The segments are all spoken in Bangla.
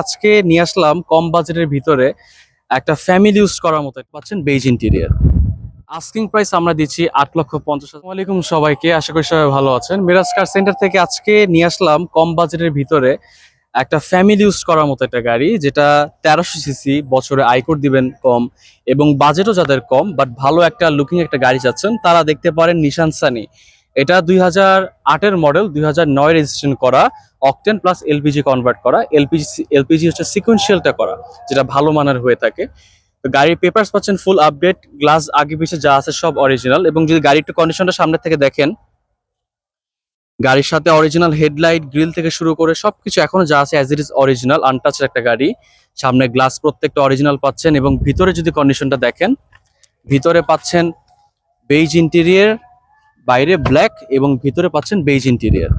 আজকে নিয়ে আসলাম কম বাজেটের ভিতরে একটা ফ্যামিলি ইউজ করার মতো পাচ্ছেন বেজ ইন্টেরিয়ার আস্কিং প্রাইস আমরা দিচ্ছি আট লক্ষ পঞ্চাশ হাজার। সবাইকে, আশা করি সবাই ভালো আছেন। মিরাজ কার সেন্টার থেকে আজকে নিয়ে আসলাম কম বাজেটের ভিতরে একটা ফ্যামিলি ইউজ করার মতো একটা গাড়ি, যেটা তেরোশো সিসি বছরে আয়কর দিবেন কম এবং বাজেটও যাদের কম বাট ভালো একটা লুকিং একটা গাড়ি চাচ্ছেন, তারা দেখতে পারেন নিশান সানি এটা দুই হাজার আটের মডেল দুই হাজার নয় রেজিস্ট্রেশন করা অকটেন প্লাস এলপিজি কনভার্ট করা এলপিজি এলপিজি হচ্ছে সিকুয়েন্সিয়ালটা করা, যেটা ভালো মানের হয়ে থাকে। গাড়ির পেপারস পাচ্ছেন ফুল আপডেট গ্লাস আগে পিছিয়ে যা আছে সব অরিজিনাল এবং যদি গাড়ির একটু কন্ডিশনটা সামনে থেকে দেখেন, গাড়ির সাথে অরিজিনাল হেডলাইট গ্রিল থেকে শুরু করে সবকিছু এখনও যা আছে অ্যাজ ইট ইজ অরিজিনাল আনটাচের একটা গাড়ি। সামনে গ্লাস প্রত্যেকটা অরিজিনাল পাচ্ছেন, এবং ভিতরে যদি কন্ডিশনটা দেখেন, ভিতরে পাচ্ছেন বেইজ ইন্টেরিয়ার বাইরে ব্ল্যাক এবং ভিতরে পাচ্ছেন beige interior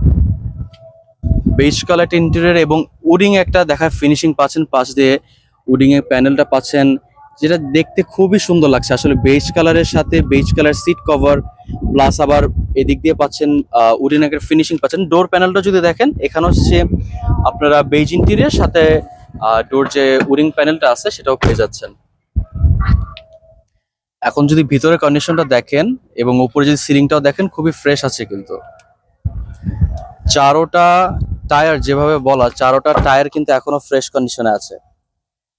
beige colour interior এবং উডিং একটা দেখা ফিনিশিং পাচ্ছেন, পাশ দিয়ে উডিং এর প্যানেলটা পাচ্ছেন, যেটা দেখতে খুবই সুন্দর লাগছে। আসলে বেজ কালারের সাথে beige colour seat cover plus আবার এদিক দিয়ে পাচ্ছেন উডিং এর ফিনিশিং পাচ্ছেন। ডোর প্যানেলটা যদি দেখেন এখানে হচ্ছে আপনারা বেজ ইন্টেরিয়ার সাথে ডোর যে উডিং প্যানেলটা আছে, সেটাও পেয়ে যাচ্ছেন। এখন যদি ভিতরে কন্ডিশনটা দেখেন এবং উপরে যদি সিলিংটাও দেখেন, খুবই ফ্রেশ আছে কিন্তু। চারোটা টায়ার যেভাবে বলা, চারোটা টায়ার কিন্তু এখনও ফ্রেশ কন্ডিশনে আছে।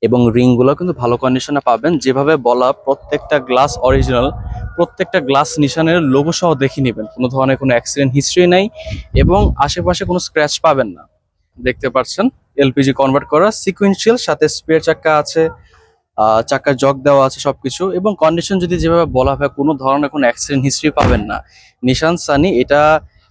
এবং রিংগুলো কিন্তু ভালো কন্ডিশনে পাবেন। যেভাবে বলা, প্রত্যেকটা গ্লাস অরিজিনাল প্রত্যেকটা গ্লাস নিশানের লোগো সহ দেখে নেবেন। কোনো ধরনের কোনো অ্যাক্সিডেন্ট হিস্ট্রি নেই এবং আশেপাশে কোনো স্ক্র্যাচ পাবেন না। দেখতে পাচ্ছেন এলপিজি কনভার্ট করা সিকুয়েন্সিয়াল সাথে স্পেয়ার চাক্কা আছে। আহ, চাক্কার জগ দেওয়া আছে সবকিছু এবং কন্ডিশন যদি যেভাবে বলা হয় কোনো ধরনের কোনো অ্যাক্সিডেন্ট হিস্ট্রি পাবেন না। নিশান সানি এটা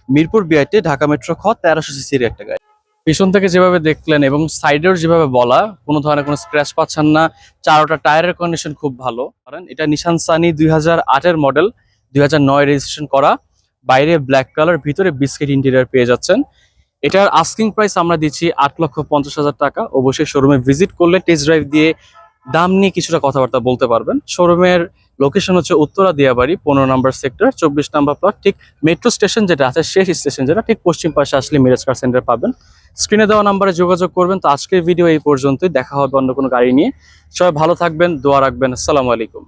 মিরপুর বিআইতে ঢাকা মেট্রো খ তেরোশো সিসির একটা গাড়ি। পিছন থেকে যেভাবে দেখলেন এবং সাইডের যেভাবে বলা কোনো ধরনের কোনো স্ক্র্যাচ পাচ্ছেন না চারোটা টায়ারের কন্ডিশন খুব ভালো। কারণ এটা নিশান সানি দুই হাজার আটের মডেল দুই হাজার নয় রেজিস্ট্রেশন করা। বাইরে ব্ল্যাক কালার ভিতরে বিস্কিট ইন্টেরিয়ার পেয়ে যাচ্ছেন। এটার আস্কিং প্রাইস আমরা দিচ্ছি আট লক্ষ পঞ্চাশ হাজার টাকা। অবশ্যই শোরুমে ভিজিট করলে টেস্ট ড্রাইভ দিয়ে দাম নিয়ে কিছুটা কথাবার্তা বলতে পারবেন। শোরুমের লোকেশন হচ্ছে উত্তরা দিয়াবাড়ি, পনেরো নম্বর সেক্টর চব্বিশ নম্বর প্লট ঠিক মেট্রো স্টেশন যেটা আছে শেষ স্টেশন যেটা, ঠিক পশ্চিম পাশে আসলে মিরাজ কার সেন্টার পাবেন। স্ক্রিনে দেওয়া নাম্বারে যোগাযোগ করবেন। তো আজকের ভিডিও এই পর্যন্তই। দেখা হবে অন্য কোনো গাড়ি নিয়ে। সবাই ভালো থাকবেন, দোয়া রাখবেন। আসসালামু আলাইকুম।